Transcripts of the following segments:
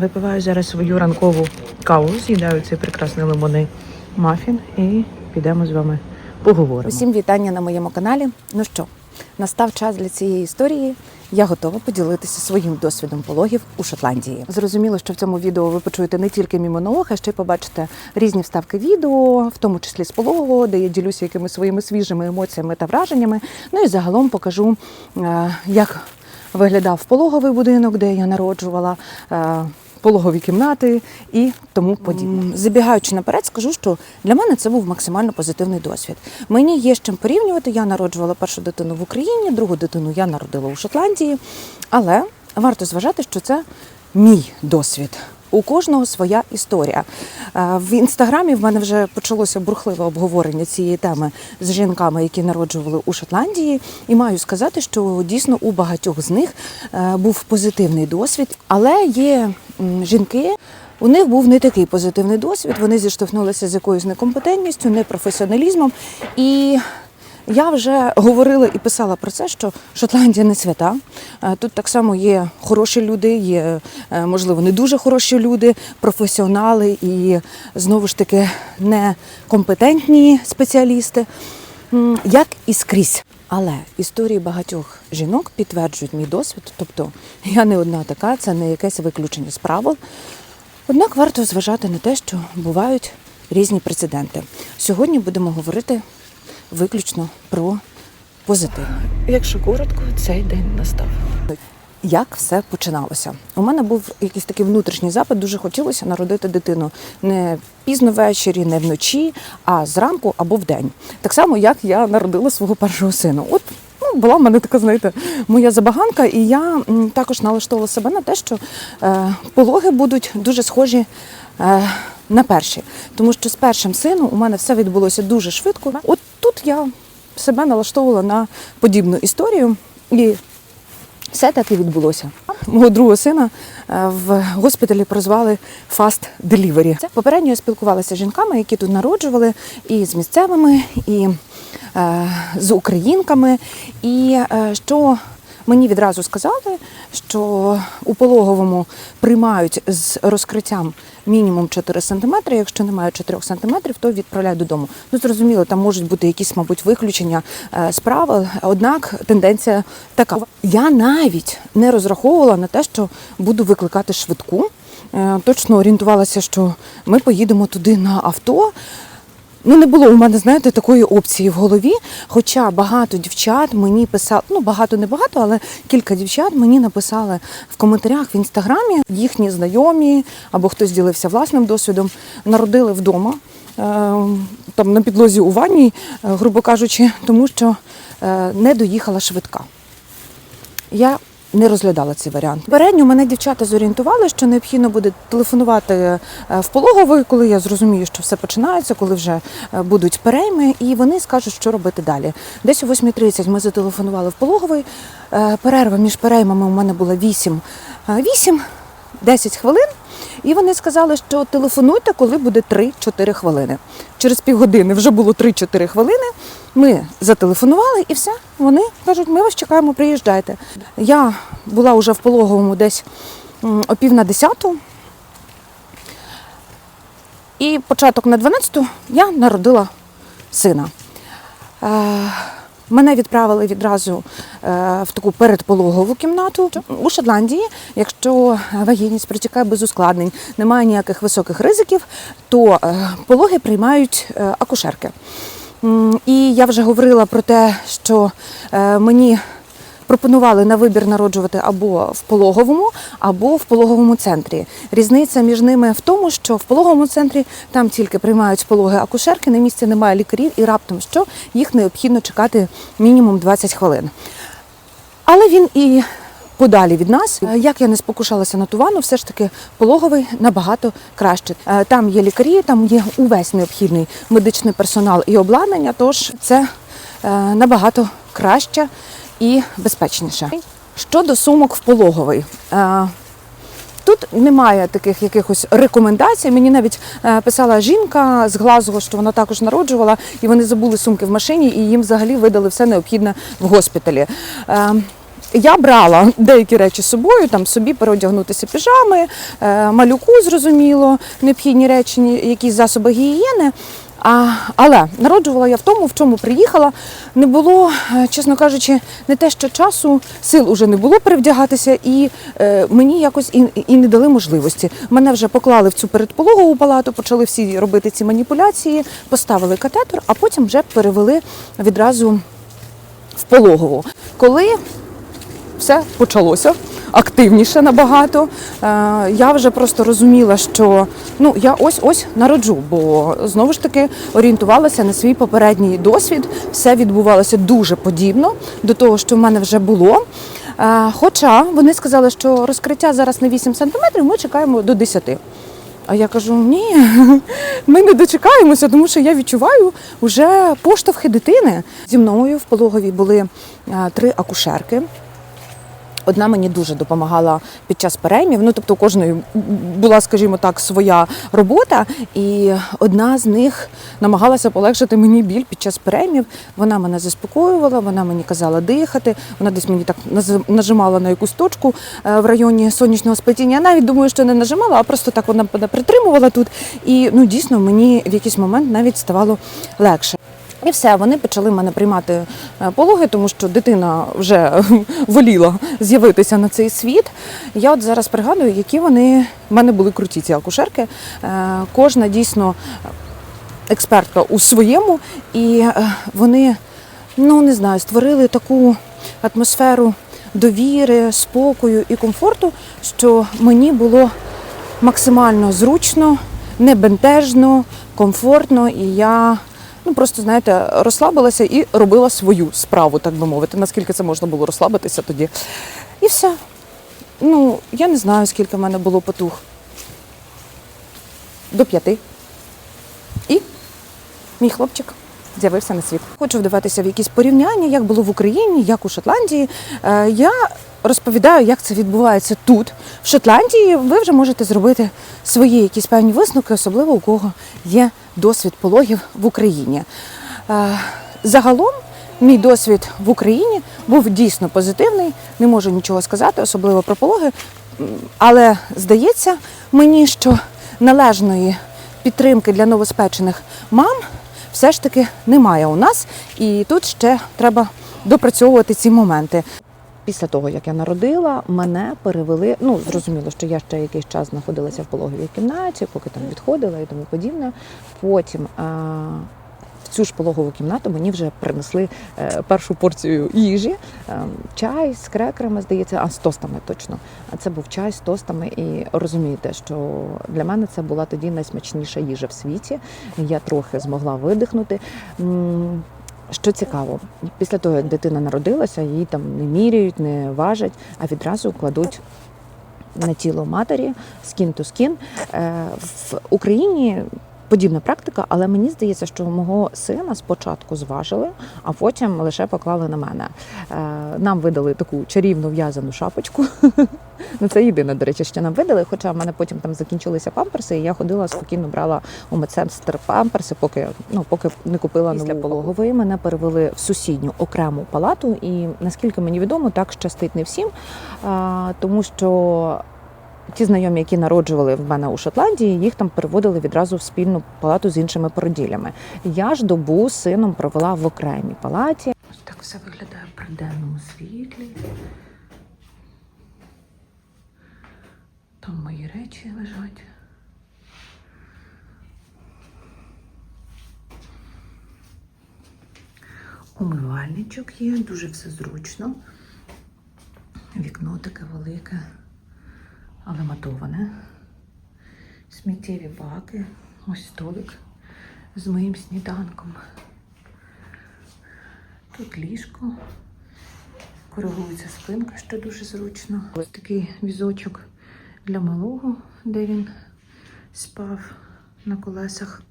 Випиваю зараз свою ранкову каву, з'їдаю цей прекрасний лимонний мафін і підемо з вами поговоримо. Усім вітання на моєму каналі. Ну що, настав час для цієї історії. Я готова поділитися своїм досвідом пологів у Шотландії. Зрозуміло, що в цьому відео ви почуєте не тільки мій монолог, а ще й побачите різні вставки відео, в тому числі з пологового, де я ділюся якимись своїми свіжими емоціями та враженнями. Ну і загалом покажу, е, як виглядав пологовий будинок, де я народжувала. Пологові кімнати і тому подібне. Забігаючи наперед, скажу, що для мене це був максимально позитивний досвід. Мені є з чим порівнювати. Я народжувала першу дитину в Україні, другу дитину я народила у Шотландії. Але варто зважати, що це мій досвід. У кожного своя історія. Е, В інстаграмі в мене вже почалося бурхливе обговорення цієї теми з жінками, які народжували у Шотландії. І маю сказати, що дійсно у багатьох з них е, був позитивний досвід, але є жінки. У них був не такий позитивний досвід. Вони зіштовхнулися з якоюсь некомпетентністю, непрофесіоналізмом. І я вже говорила і писала про це, що Шотландія не свята. Е, Тут так само є хороші люди, є е, можливо не дуже хороші люди, професіонали і знову ж таки некомпетентні спеціалісти, як і скрізь. Але історії багатьох жінок підтверджують мій досвід. Тобто я не одна така, це не якесь виключення з правил. Однак варто зважати на те, що бувають різні прецеденти. Сьогодні будемо говорити виключно про позитивне. Якщо коротко, цей день настав. Як все починалося? У мене був якийсь такий внутрішній запит, дуже хотілося народити дитину не пізно ввечері, не вночі, а зранку або вдень. Так само, як я народила свого першого сина. От ну, була в мене така, знаєте, моя забаганка, і я також налаштовувала себе на те, що е, пологи будуть дуже схожі. Е, на перші, тому що з першим сином у мене все відбулося дуже швидко. От тут я себе налаштовувала на подібну історію, і все так і відбулося. Мого другого сина е, в госпіталі прозвали Fast Delivery. Попередньо я спілкувалася з жінками, які тут народжували, і з місцевими, і е, з українками. І е, що мені відразу сказали, що у пологовому приймають з розкриттям мінімум 4 см, якщо немає 4 см, то відправляють додому. Ну, зрозуміло, там можуть бути якісь, мабуть, виключення е, з правил, однак тенденція така. Я навіть не розраховувала на те, що буду викликати швидку. Е, Точно орієнтувалася, що ми поїдемо туди на авто. Ну, не було у мене, знаєте, такої опції в голові. Хоча багато дівчат мені писали, ну багато не багато, але кілька дівчат мені написали в коментарях в інстаграмі їхні знайомі або хтось ділився власним досвідом, народили вдома. е, Там на підлозі у ванні, е, грубо кажучи, тому що е, не доїхала швидка. Я не розглядала цей варіант. Передньо мене дівчата зорієнтували, що необхідно буде телефонувати е, в пологовий, коли я зрозумію, що все починається, коли вже е, будуть перейми, і вони скажуть, що робити далі. Десь о 8.30 ми зателефонували в пологовий. Е, Перерва між переймами у мене була 8, 8 10 хвилин. І вони сказали, що телефонуйте, коли буде 3-4 хвилини. Через півгодини вже було 3-4 хвилини. Ми зателефонували і все. Вони кажуть, ми вас чекаємо, приїжджайте. Я була вже в пологовому десь о пів на десяту. І початок на 12-ту я народила сина. Е, Мене відправили відразу е, в таку передпологову кімнату у Шотландії. Якщо вагітність протікає без ускладнень, немає ніяких високих ризиків, то е, пологи приймають акушерки. І я вже говорила про те, що е, мені пропонували на вибір народжувати або в пологовому, або в пологовому центрі. Різниця між ними в тому, що в пологовому центрі там тільки приймають пологи акушерки, на місці немає лікарів, і раптом що їх необхідно чекати мінімум 20 хвилин. Але він і подалі від нас. Е, Як я не спокушалася на ту ванну, все ж таки пологовий набагато краще. Е, Там є лікарі, там є увесь необхідний медичний персонал і обладнання, тож це е, набагато краще і безпечніше. Щодо сумок в пологовий. Тут немає таких якихось рекомендацій. Мені навіть писала жінка з Глазго, що вона також народжувала, і вони забули сумки в машині, і їм взагалі видали все необхідне в госпіталі. Я брала деякі речі з собою, там собі переодягнутися піжами, е, малюку, зрозуміло, необхідні речі, якісь засоби гігієни. А, але народжувала я в тому, в чому приїхала. Не було, е, чесно кажучи, не те, що часу, сил уже не було перевдягатися, і е, мені якось і, і не дали можливості. Мене вже поклали в цю передпологову палату, почали всі робити ці маніпуляції, поставили катетер, а потім вже перевели відразу в пологову. Коли все почалося активніше набагато. Е, Я вже просто розуміла, що ну я ось ось народжу, бо знову ж таки орієнтувалася на свій попередній досвід. Все відбувалося дуже подібно до того, що в мене вже було. Е, Хоча вони сказали, що розкриття зараз на 8 сантиметрів, ми чекаємо до 10. А я кажу: ні, ми не дочекаємося, тому що я відчуваю вже поштовхи дитини. Зі мною в пологові були е, три акушерки. Одна мені дуже допомагала під час переймів. Ну тобто, у кожної була, скажімо так, своя робота, і одна з них намагалася полегшити мені біль під час переймів. Вона мене заспокоювала, вона мені казала дихати. Вона десь мені так нажимала на якусь точку е, в районі сонячного сплетіння. Я навіть думаю, що не нажимала, а просто так вона притримувала тут. І ну дійсно мені в якийсь момент навіть ставало легше. І все, вони почали мене приймати е, пологи, тому що дитина вже воліла з'явитися на цей світ. Я от зараз пригадую, які вони в мене були круті ці акушерки. Е, Кожна дійсно експертка у своєму, і е, вони, ну не знаю, створили таку атмосферу довіри, спокою і комфорту, що мені було максимально зручно, небентежно, комфортно, і я ну просто знаєте, розслабилася і робила свою справу, так би мовити. Наскільки це можна було розслабитися тоді. І все. Ну, я не знаю, скільки в мене було потух. До п'яти. І мій хлопчик з'явився на світ. Хочу вдаватися в якісь порівняння, як було в Україні, як у Шотландії. Е, Я розповідаю, як це відбувається тут. В Шотландії ви вже можете зробити свої якісь певні висновки, особливо у кого є досвід пологів в Україні. Е, Загалом. Мій досвід в Україні був дійсно позитивний, не можу нічого сказати, особливо про пологи. Але здається мені, що належної підтримки для новоспечених мам все ж таки немає у нас, і тут ще треба допрацьовувати ці моменти. Після того, як я народила, мене перевели. Ну зрозуміло, що я ще якийсь час знаходилася в пологовій кімнаті, поки там відходила і тому подібне. Потім а, в цю ж пологову кімнату мені вже принесли е, першу порцію їжі, е, чай з крекерами, здається, а з тостами точно. А це був чай з тостами. І розумієте, що для мене це була тоді найсмачніша їжа в світі. Я трохи змогла видихнути. Що цікаво, після того, як дитина народилася, її там не міряють, не важать, а відразу кладуть на тіло матері скін то скін. Е, В Україні подібна практика, але мені здається, що мого сина спочатку зважили, а потім лише поклали на мене. Е, Нам видали таку чарівну в'язану шапочку. Ну, це єдине, до речі, що нам видали. Хоча в мене потім там закінчилися памперси, і я ходила спокійно брала у медсестер памперси, поки ну поки не купила після пологової. Мене перевели в сусідню окрему палату, і наскільки мені відомо, так щастить не всім, а, тому що. Ті знайомі, які народжували в мене у Шотландії, їх там переводили відразу в спільну палату з іншими породіллями. Я ж добу з сином провела в окремій палаті. Ось так все виглядає при денному світлі. Там мої речі лежать. Умивальничок є, дуже все зручно. Вікно таке велике, але матоване. Сміттєві баки. Ось столик з моїм сніданком. Тут ліжко, коригується спинка, що дуже зручно. Ось такий візочок для малого, де він спав на колесах.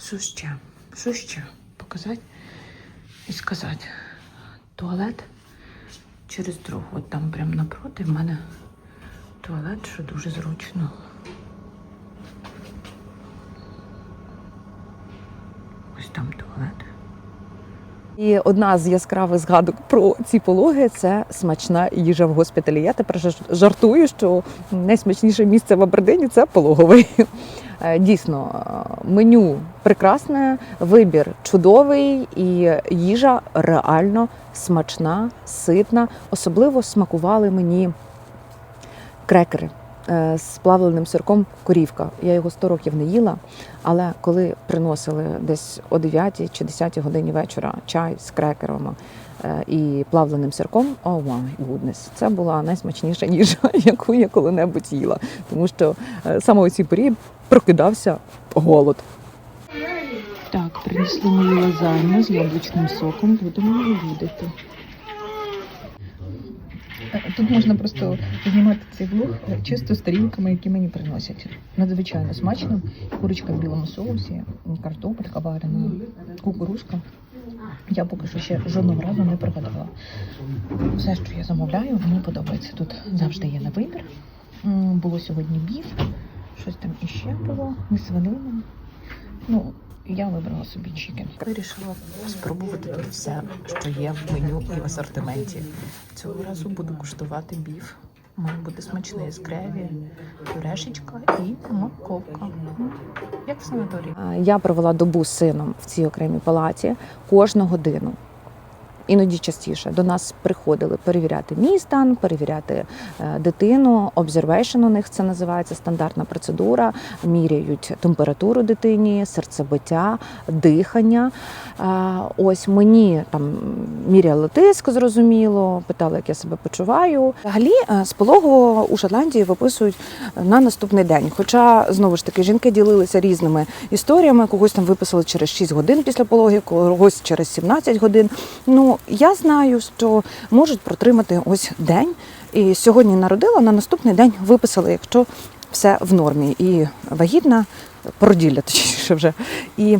Що ще? Що ще? Показати і сказати. Туалет через другу. От там прямо напроти в мене туалет, що дуже зручно. Ось там туалет. І одна з яскравих згадок про ці пологи це смачна їжа в госпіталі. Я тепер жартую, що найсмачніше місце в Абердині це пологовий. Е, Дійсно, е, меню прекрасне, вибір чудовий і їжа реально смачна, ситна. Особливо смакували мені крекери з плавленим сирком корівка. Я його 100 років не їла, але коли приносили десь о 9 чи 10 годині вечора чай з крекерами е, і плавленим сирком, о май гуднес, це була найсмачніша їжа, яку я коли-небудь їла. Тому що е, саме у цій порі прокидався голод. Так, принесли мою лазанью з яблучним соком, будемо відвідати. Тут можна просто знімати цей влог чисто з тарілками, які мені приносять. Надзвичайно смачно. Курочка в білому соусі, картопелька варена, кукурузка. Я поки що ще жодного разу не пригадала. Все, що я замовляю, мені подобається. Тут завжди є на вибір. Було сьогодні біф, щось там іще було, не свинина. Ну, я вибрала собі чікен. Вирішила спробувати тут все, що є в меню і в асортименті. Цього разу буду куштувати біф. Має бути смачний з креві, пюрешечка і морковка. Як в санаторії. Я провела добу з сином в цій окремій палаті кожну годину. Іноді частіше до нас приходили перевіряти мій стан, перевіряти е, дитину. Обзервейшн у них це називається стандартна процедура. Міряють температуру дитині, серцебиття, дихання. Е, Ось мені там міряли тиск, зрозуміло, питали, як я себе почуваю. Взагалі, е, з пологового у Шотландії виписують на наступний день. Хоча знову ж таки жінки ділилися різними історіями. Когось там виписали через 6 годин після пологів, когось через 17 годин. Ну я знаю, що можуть протримати ось день. І сьогодні народила, на наступний день виписали, якщо все в нормі. І вагітна, породілля, точніше вже, і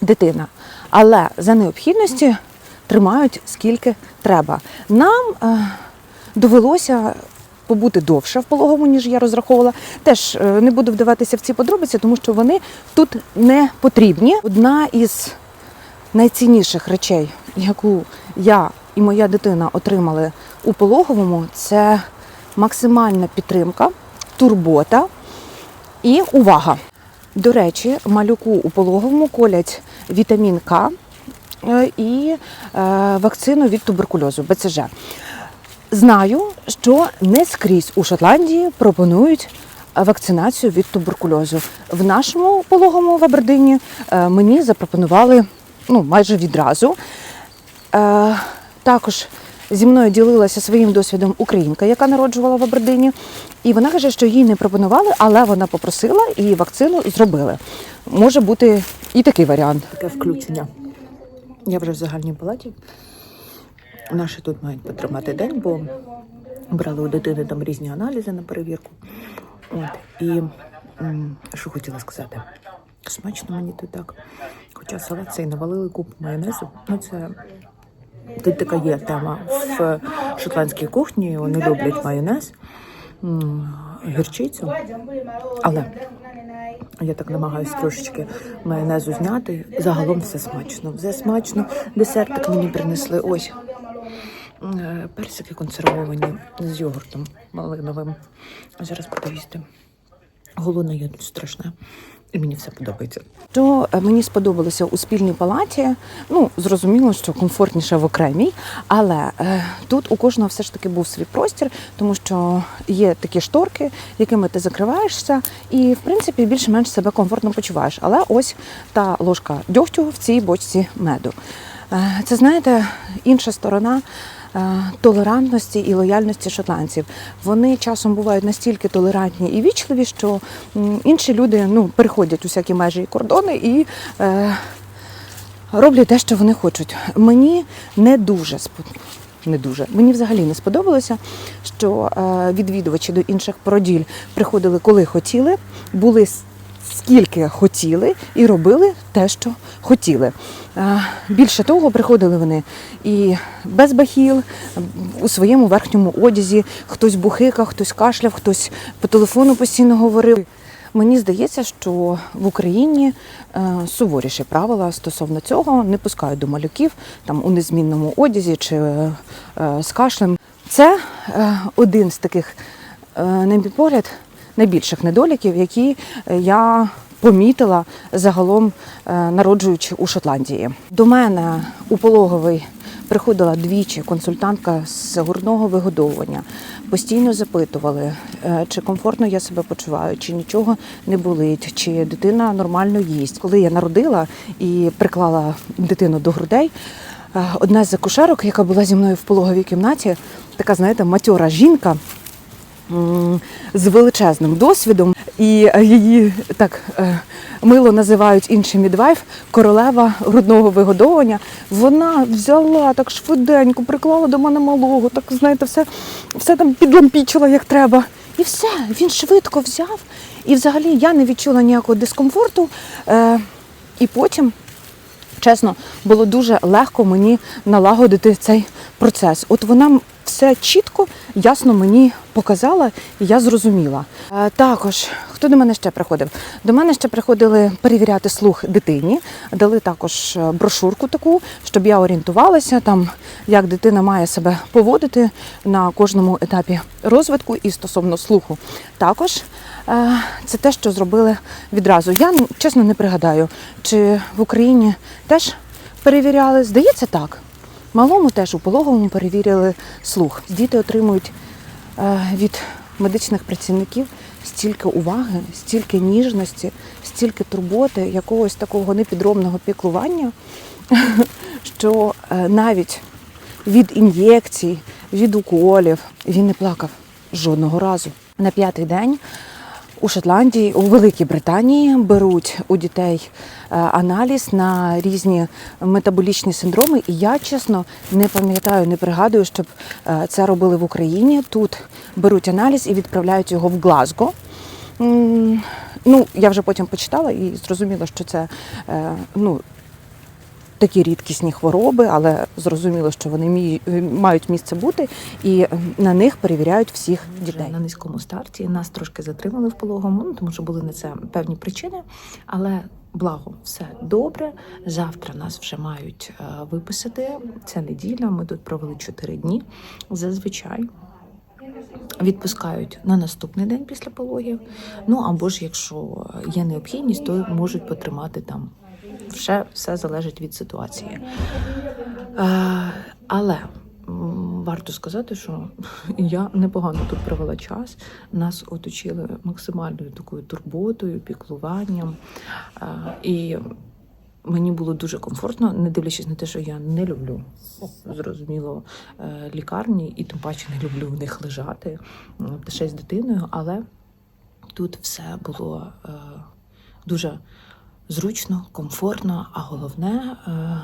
дитина. Але за необхідності тримають скільки треба. Нам е, довелося побути довше в пологовому, ніж я розраховувала. Теж е, не буду вдаватися в ці подробиці, тому що вони тут не потрібні. Одна із найцінніших речей, яку я і моя дитина отримали у пологовому, це максимальна підтримка, турбота і увага. До речі, малюку у пологовому колять вітамін К е, і е, вакцину від туберкульозу БЦЖ. Знаю, що не скрізь у Шотландії пропонують вакцинацію від туберкульозу. В нашому пологому в Абердині е, мені запропонували ну, майже відразу. Е, Також зі мною ділилася своїм досвідом українка, яка народжувала в Абердині. І вона каже, що їй не пропонували, але вона попросила і вакцину зробили. Може бути і такий варіант. Таке включення. Я вже в загальній палаті. Наші тут мають потримати день, бо брали у дитини там різні аналізи на перевірку. От. І що хотіла сказати? Смачно мені тут так. Хоча салат цей навалили купу майонезу. Ну це тут така є тема в шотландській кухні. Вони люблять майонез, гірчицю. Але я так намагаюся трошечки майонезу зняти. Загалом все смачно. Все смачно. Десертик мені принесли. Ось Е, персики консервовані з йогуртом малиновим. Зараз буду їсти. Голодна я тут страшна. І мені все подобається. Що е, мені сподобалося у спільній палаті, ну зрозуміло, що комфортніше в окремій, але е, тут у кожного все ж таки був свій простір, тому що є такі шторки, якими ти закриваєшся, і в принципі більш-менш себе комфортно почуваєш. Але ось та ложка дьогтю в цій бочці меду. Е, Це знаєте, інша сторона толерантності і лояльності шотландців. Вони часом бувають настільки толерантні і вічливі, що інші люди ну, переходять усякі межі і кордони і е, роблять те, що вони хочуть. Мені не дуже. Не дуже. Мені взагалі не сподобалося, що е, відвідувачі до інших породіль приходили, коли хотіли, були скільки хотіли і робили те, що хотіли. Більше того, приходили вони і без бахіл, у своєму верхньому одязі, хтось бухикав, хтось кашляв, хтось по телефону постійно говорив. Мені здається, що в Україні е, суворіші правила стосовно цього не пускають до малюків там у незмінному одязі чи е, е, з кашлем. Це один з таких, на мій погляд, найбільших недоліків, які е, я помітила загалом е, народжуючи у Шотландії. До мене у пологовий приходила двічі консультантка з грудного вигодовування. Постійно запитували, е, чи комфортно я себе почуваю, чи нічого не болить, чи дитина нормально їсть. Коли я народила і приклала дитину до грудей, одна з акушерок, яка була зі мною в пологовій кімнаті, така, знаєте, матьора жінка з величезним досвідом, і е, її так е, мило називають інший мідвайф, королева грудного вигодовування. Вона взяла так швиденько, приклала до мене малого, так знаєте, все, все там підлампічила як треба. І все, він швидко взяв. І взагалі я не відчула ніякого дискомфорту. Е, і потім чесно, було дуже легко мені налагодити цей процес. От вона все чітко, ясно мені показала, і я зрозуміла. Е, Також, хто до мене ще приходив? До мене ще приходили перевіряти слух дитині, дали також е, брошурку таку, щоб я орієнтувалася, там, як дитина має себе поводити на кожному етапі розвитку і стосовно слуху. Також е, це те, що зробили відразу. Я чесно не пригадаю, чи в Україні теж перевіряли. Здається, так. Малому теж у пологовому перевірили слух. Діти отримують е, від медичних працівників стільки уваги, стільки ніжності, стільки турботи, якогось такого непідробного піклування, що е, навіть від ін'єкцій, від уколів він не плакав жодного разу. На п'ятий день у Шотландії, у Великій Британії беруть у дітей е, аналіз на різні метаболічні синдроми. І я чесно не пам'ятаю, не пригадую, щоб е, це робили в Україні. Тут беруть аналіз і відправляють його в Глазго. Ну, я вже потім почитала і зрозуміла, що це е, ну, такі рідкісні хвороби, але зрозуміло, що вони мі- мають місце бути, і е, на них перевіряють всіх дітей. на низькому старті нас трошки затримали в пологому, ну, тому що були на це певні причини. Але благо, все добре. Завтра нас вже мають е, виписати. Це неділя. Ми тут провели 4 дні. Зазвичай. Відпускають на наступний день після пологів. Ну або ж якщо є необхідність, то можуть потримати там. Все, все залежить від ситуації. Е, але варто сказати, що я непогано тут провела час. Нас оточили максимальною такою турботою, піклуванням. Е, і мені було дуже комфортно, не дивлячись на те, що я не люблю зрозуміло е, лікарні, і тим паче не люблю в них лежати ще з дитиною. Але тут все було дуже зручно, комфортно, а головне. Е,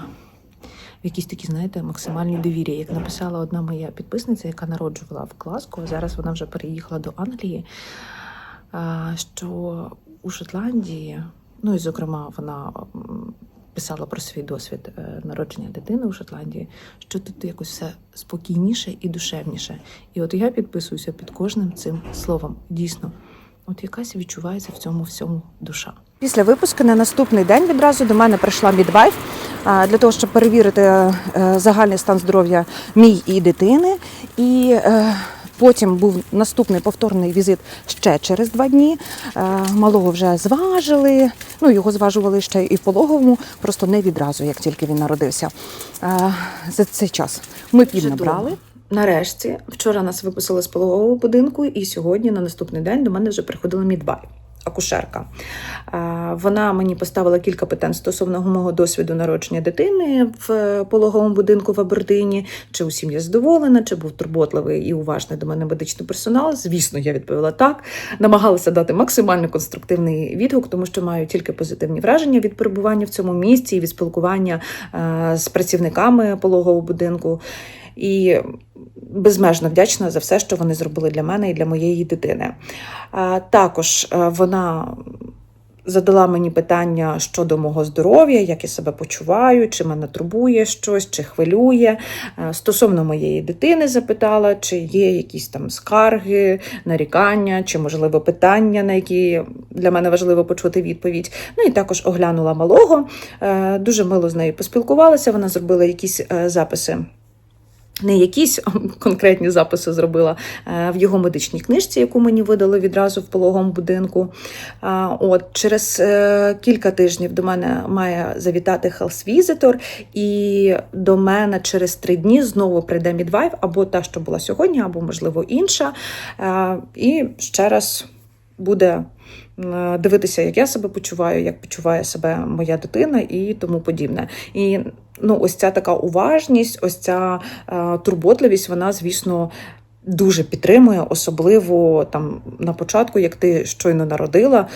в якісь такі, знаєте, максимальні довір'я. Як написала одна моя підписниця, яка народжувала в Глазго, зараз вона вже переїхала до Англії. Що у Шотландії, ну і зокрема, вона писала про свій досвід е, народження дитини у Шотландії, що тут якось все спокійніше і душевніше. І от я підписуюся під кожним цим словом. Дійсно, от якась відчувається в цьому всьому душа. Після випуску на наступний день відразу до мене прийшла мідвайф для того, щоб перевірити е, загальний стан здоров'я мій і дитини. І е, потім був наступний повторний візит ще через два дні. Е, Малого вже зважили. Ну його зважували ще і в пологовому, просто не відразу, як тільки він народився. За цей час ми піднабрали. Нарешті, вчора нас виписали з пологового будинку, і сьогодні, на наступний день, до мене вже приходила мідбай. Акушерка. Е, Вона мені поставила кілька питань стосовно мого досвіду народження дитини в пологовому будинку в Абердині. Чи усім я задоволена, чи був турботливий і уважний до мене медичний персонал. Звісно, я відповіла так. Намагалася дати максимально конструктивний відгук, тому що маю тільки позитивні враження від перебування в цьому місці і від спілкування е, з працівниками пологового будинку. І безмежно вдячна за все, що вони зробили для мене і для моєї дитини. Також е, вона задала мені питання щодо мого здоров'я, як я себе почуваю, чи мене турбує щось, чи хвилює. Е, Стосовно моєї дитини запитала, чи є якісь там скарги, нарікання, чи можливо питання, на які для мене важливо почути відповідь. Ну і також оглянула малого. Е, Дуже мило з нею поспілкувалася. Вона зробила якісь записи. Не якісь конкретні записи зробила е, в його медичній книжці, яку мені видали відразу в пологовому будинку. От через е, кілька тижнів до мене має завітати Visitor, і до мене через три дні знову прийде мідвайф, або та, що була сьогодні, або можливо інша. Е, І ще раз буде дивитися, як я себе почуваю, як почуває себе моя дитина і тому подібне. І ну, ось ця така уважність, ось ця е, турботливість, вона, звісно. Дуже підтримує, особливо там на початку, як ти щойно народила,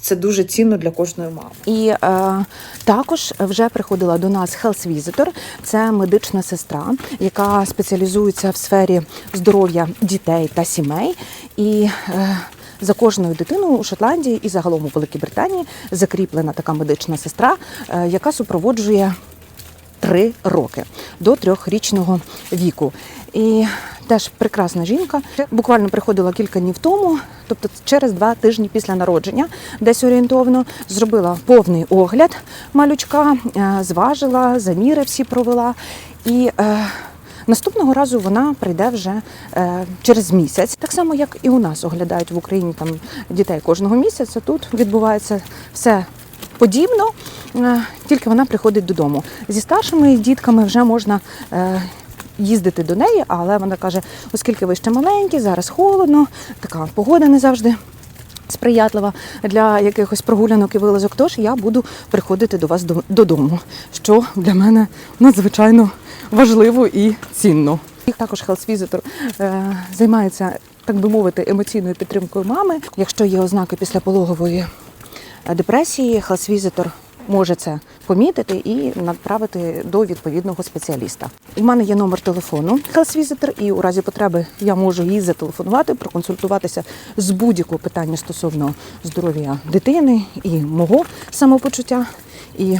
це дуже цінно для кожної мами. І е, також вже приходила до нас Health Visitor. Це медична сестра, яка спеціалізується в сфері здоров'я дітей та сімей. І е, за кожною дитиною у Шотландії і загалом у Великій Британії закріплена така медична сестра, е, яка супроводжує три роки до трьохрічного віку. І теж прекрасна жінка. Буквально приходила кілька днів тому, тобто через два тижні після народження, десь орієнтовно, зробила повний огляд малючка, е, зважила, заміри всі провела. І е, наступного разу вона прийде вже е, через місяць. Так само, як і у нас оглядають в Україні там дітей кожного місяця. Тут відбувається все подібно, е, тільки вона приходить додому. Зі старшими дітками вже можна. е, Їздити до неї, але вона каже, оскільки ви ще маленькі, зараз холодно, така погода не завжди сприятлива для якихось прогулянок і вилазок, тож я буду приходити до вас додому, що для мене надзвичайно важливо і цінно. І також е, займається, так би мовити, емоційною підтримкою мами. Якщо є ознаки післяпологової е, депресії, Health Visitor може це помітити і направити до відповідного спеціаліста. У мене є номер телефону Visitor, і у разі потреби я можу їй зателефонувати, проконсультуватися з будь-якого питання стосовно здоров'я дитини і мого самопочуття. І,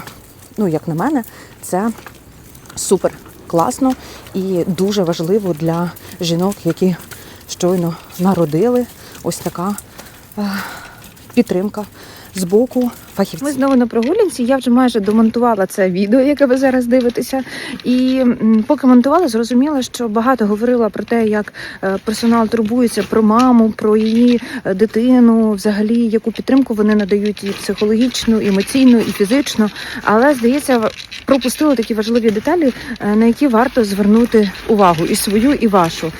ну, як на мене, це супер класно і дуже важливо для жінок, які щойно народили. Ось така е, підтримка з боку фахівців. Ми знову на прогулянці. Я вже майже домонтувала це відео, яке ви зараз дивитеся. І поки монтувала, зрозуміла, що багато говорила про те, як е, персонал турбується про маму, про її е, дитину, взагалі яку підтримку вони надають і психологічну, і емоційну, і фізичну. Але здається, пропустила такі важливі деталі, е, на які варто звернути увагу і свою, і вашу.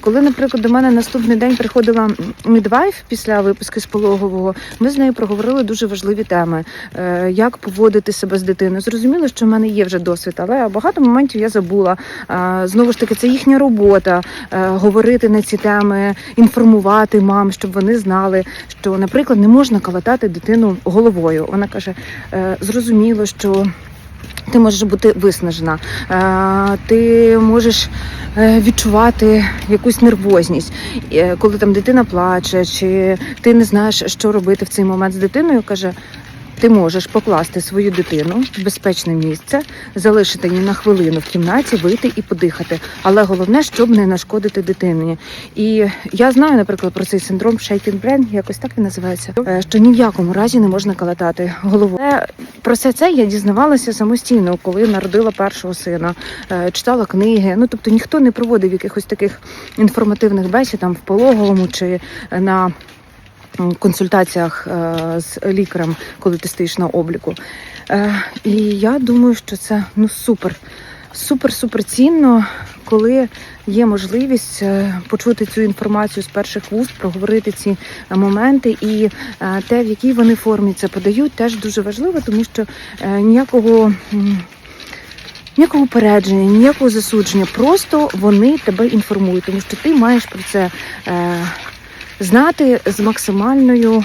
Коли, наприклад, до мене наступний день приходила мідвайф після виписки з пологового, ми з нею проговорили дуже важливі теми, Е, як поводити себе з дитиною. Зрозуміло, що в мене є вже досвід, але багато моментів я забула. Е, Знову ж таки, це їхня робота е, говорити на ці теми, інформувати мам, щоб вони знали, що, наприклад, не можна калатати дитину головою. Вона каже: «Е, зрозуміло, що. Ти можеш бути виснажена, ти можеш відчувати якусь нервозність, коли там дитина плаче, чи ти не знаєш, що робити в цей момент з дитиною. каже. Ти можеш покласти свою дитину в безпечне місце, залишити її на хвилину в кімнаті, вийти і подихати. Але головне, щоб не нашкодити дитині. І я знаю, наприклад, про цей синдром shaken brain, якось так він називається, е, що ні в якому разі не можна калатати голову. Але про все це я дізнавалася самостійно, коли народила першого сина, е, читала книги. Ну тобто ніхто не проводив якихось таких інформативних бесід там в пологовому чи на консультаціях е, з лікарем, коли ти стоїш на обліку. Е, І я думаю, що це ну супер, супер, супер цінно, коли є можливість е, почути цю інформацію з перших вуст, проговорити ці моменти, і те, в якій вони формі це подають, теж дуже важливо, тому що ніякого. Ніякого передження, ніякого засудження, просто вони тебе інформують, тому що ти маєш про це знати з максимальною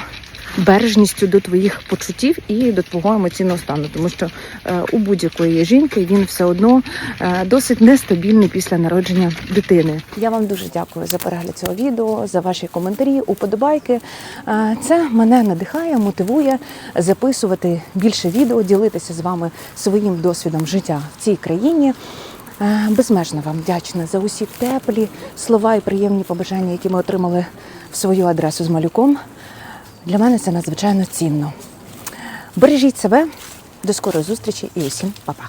бережністю до твоїх почуттів і до твого емоційного стану, тому що е, у будь-якої жінки він все одно е, досить нестабільний після народження дитини. Я вам дуже дякую за перегляд цього відео, за ваші коментарі, уподобайки. Е, Це мене надихає, мотивує записувати більше відео, ділитися з вами своїм досвідом життя в цій країні. Безмежно вам вдячна за усі теплі слова і приємні побажання, які ми отримали свою адресу з малюком. Для мене це надзвичайно цінно. Бережіть себе, до скорої зустрічі і усім па-па.